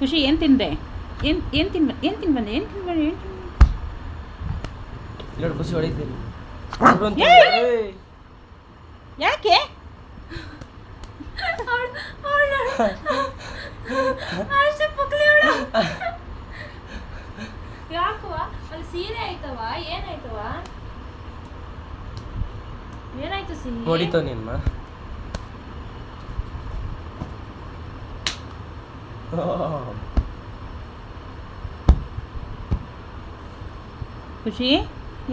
ಖುಷಿ ಏನು ತಿಂದೆ? ಏನು ಏನು ತಿನ್ ಏನು ತಿನ್ ಬಂದೆ? ಏನು ತಿನ್ ಬಂದೆ? ಏನು ತಿನ್ ನೋಡಿ ಖುಷಿ ಹೊಡಿತೀನಿ. ಏಯ್! ಯಾಕೆ? ಯಾಕವ ಅಲ್ಲಿ ಸೀರೆ ಆಯ್ತವ ಏನಾಯ್ತವ ಏನಾಯ್ತು ಸೀರೆ ಹೊಡಿತಾವ ನಿನ್ನ? ಖುಷಿ?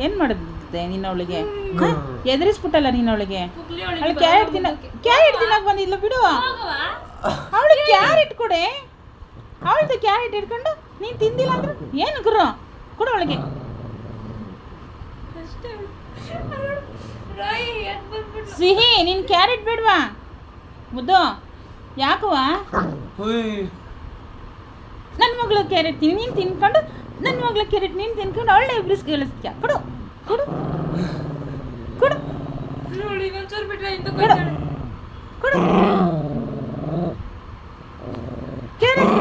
ಏನು ಮಾಡಿದ್ದೆ ನಿನ್ನವಳಿಗೆ? ಎದುರಿಸ್ಬಿಟ್ಟಲ್ಲ ನೀನು ಅವಳಿಗೆ ಅವಳು ಕ್ಯಾರೆಟ್ ತಿನ್ನ ಕ್ಯಾರೆಟ್ ತಿನ್ನಕ್ ಬಂದಿಲ್ಲ ಬಿಡು. ಅವಳಿಗೆ ಅವಳು ಕ್ಯಾರೆಟ್ ಕೊಡೆ. ಅವಳದು ಕ್ಯಾರೆಟ್ ಇಟ್ಕೊಂಡು ನೀನು ತಿಂದಿಲ್ಲ ಅಂದ್ರೆ ಏನು ಗುರು? ಕೊಡು ಅವಳಿಗೆ. ಸಿಹಿ ನಿನ್ ಕ್ಯಾರೆಟ್ ಬೇಡವಾ? ಮುದ್ದು ಯಾಕವಾ ನನ್ನ ಮಗಳು ಕ್ಯಾರೆಟ್ ತಿನ್ನಿ ನೀನು ತಿನ್ಕೊಂಡು ನನ್ನ ಮಗಳ ಕ್ಯಾರೆಟ್ ನೀನು ತಿನ್ಕೊಂಡು ಒಳ್ಳೆ ಇಬ್ರಿಸ್ ಕೇಳಿಸ್ತೀಯ ಕೊಡು ಕೊಡು ಕೊಡು. ನೋಡಿ ಇನ್ನೊಂಚೂರು ಬಿಟ್ರೆ ಇಂತ ಕೊಡು ಕೊಡು. ಕ್ಯಾರೆಟ್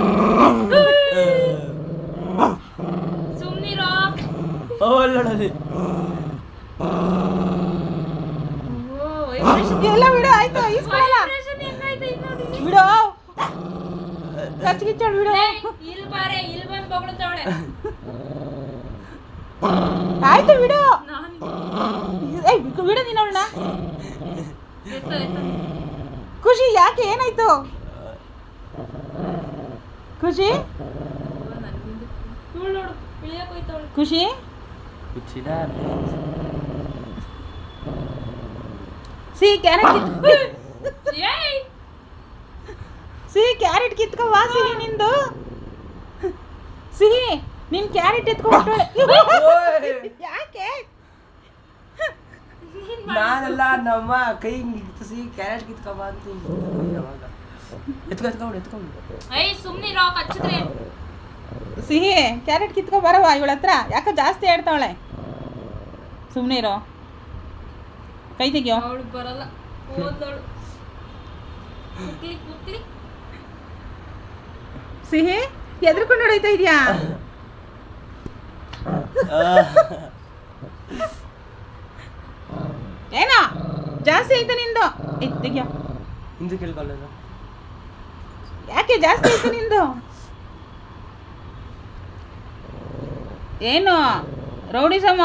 ಎಲ್ಲ ಬಿಡು ಆಯ್ತು ಇಸ್ಕೊಳಲ್ಲ ಕಚ್ಚಿಗಿಚ್ಚಳು ಬಿಡ. ಇಲ್ ಬಾರೆ ಇಲ್ ಬಂದು ಬೊಗಳ್ತಾವಳೆ ಆಯ್ತು ಬಿಡು. ನಾನು ಏಯ್ ಬಿಡು ನೀನು ಅವಳನ್ನ. ಖುಷಿ ಯಾಕೆ ಏನಾಯ್ತು? ಖುಷಿ? ಖುಷಿ? ಸಿ ಕ್ಯಾರೆಟ್ ಏಯ್ ಸಿಹಿ ಕಿತ್ಕೊ ವಾ ಸಿಹಿ ನಿಂದು. ಸಿಹಿ ನಿನ್ ಕ್ಯಾರೆಟ್ ಎತ್ಕೊಂಡ್ಬಿಟ್ಟಳೆ ಯಾಕೆ? ನಾನೆಲ್ಲ ನಮ್ಮ ಕೈ ಸಿಹಿ ಕ್ಯಾರೆಟ್ ಕಿತ್ಕೊಬ ಅಂತ ಯಾವಾಗ? ಎತ್ಕೊ ಎತ್ಕೊಂಡು ಎತ್ಕೊಂಡು ಏಯ್ ಸುಮ್ನಿರೋ ಕಚ್ಚಿದ್ರೆ ಸಿಹಿ ಕ್ಯಾರೆಟ್ ಕಿತ್ಕೊ ಬರವಾ ಇವಳ ಹತ್ರ. ಯಾಕೆ ಜಾಸ್ತಿ ಹೇಳ್ತಾವಳೆ ಸುಮ್ಮನೆ ಇರೋ. ಕೈ ತೆಗಿಯೋ. ಅವಳು ಬರಲ್ಲ. ಓದೋಳು ಕುಕ್ಲಿ ಕುಕ್ಲಿ ಸಿಹಿ? ಎದ್ರಕೊಂಡು ಹೊಡಿತಾ ಇದೆಯಾ? ಏನೋ? ಜಾಸ್ತಿ ಐತೆ ನಿಂದು? ತೆಗಿಯೋ. ಹಿಂದೆ ಕೇಳ್ಕೊಳ್ಳೋದು. ಯಾಕೆ ಜಾಸ್ತಿ ಐತೆ ನಿಂದು? ಏನು? ರೌಡಿ ಸಮ?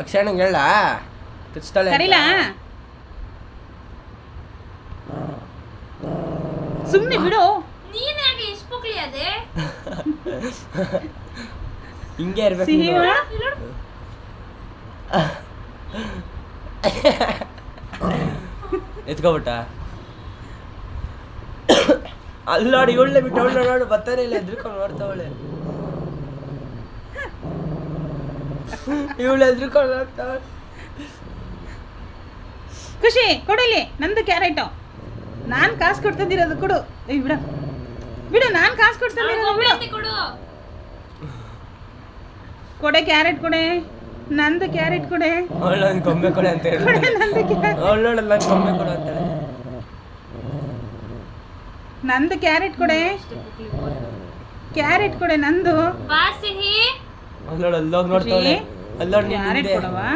ಅಕ್ಷಣ ಹೇಳ. ಕರೀಲಾ? ಸುಮ್ಮನೆ ಬಿಡು. ನೀನ್ ಯಾಕೆ ಇಷ್ಟು ಪುಕ್ಲಿ ಅದೇ? ಹಿಂಗೆ ಇರ್ಬೇಕು ಸಿಹಿ ನೀನು. ಎತ್ಕೊಬಿಟ್ಟ. ಅಲ್ಲಿ ನೋಡಿ ಇವಳೇ ಬಿಟ್ಟು ಅವಳು ನೋಡು ಬರ್ತಾನೆ ಇಲ್ಲ ಎದ್ರುಕೊಂಡು ನೋಡ್ತಾವಳೆ. ಇವಳು ಎದ್ರುಕೊಂಡು ನೋಡ್ತಾವಳೆ. ಖುಷಿ ಕೊಡಲಿ ನಂದು ಕ್ಯಾರೆಟು ನಾನು ಕಾಸು ಕೊಡ್ತಂದಿರೋದು ಕೊಡು. ಏಯ್ ಬಿಡ. ಬಿಡು ನಾನು ಕಾಸು ಕೊಡ್ತಂದಿರೋದು ಬಿಡು. ಕೊಡು. ಕೊಡೆ ಕ್ಯಾರೆಟ್ ಕೊಡೆ. ನಂದು ಕ್ಯಾರೆಟ್ ಕೊಡೆ. ಒಳ್ಳೊಳ್ಳೆ ಗೊಂಬೆ ಕೊಡೆ ಅಂತ ಹೇಳಿ. ನಂದು ಗೊಂಬೆ ಕೊಡು ಅಂತಾಳೆ ನಂದು ಕ್ಯಾರೆಟ್ ಕೊಡೆ. ಕ್ಯಾರೆಟ್ ಕೊಡೆ ನಂದು. ಬಾ ಸಿಹಿ ಅಲ್ಲೋಡ್ ನೋಡು ಅಲ್ಲೋಗಿ ನೋಡ್ತಾವಳೆ ಖುಷಿ? ಅಲ್ಲೋಡಿ ಕ್ಯಾರೆಟ್ ಕೊಡವಾ?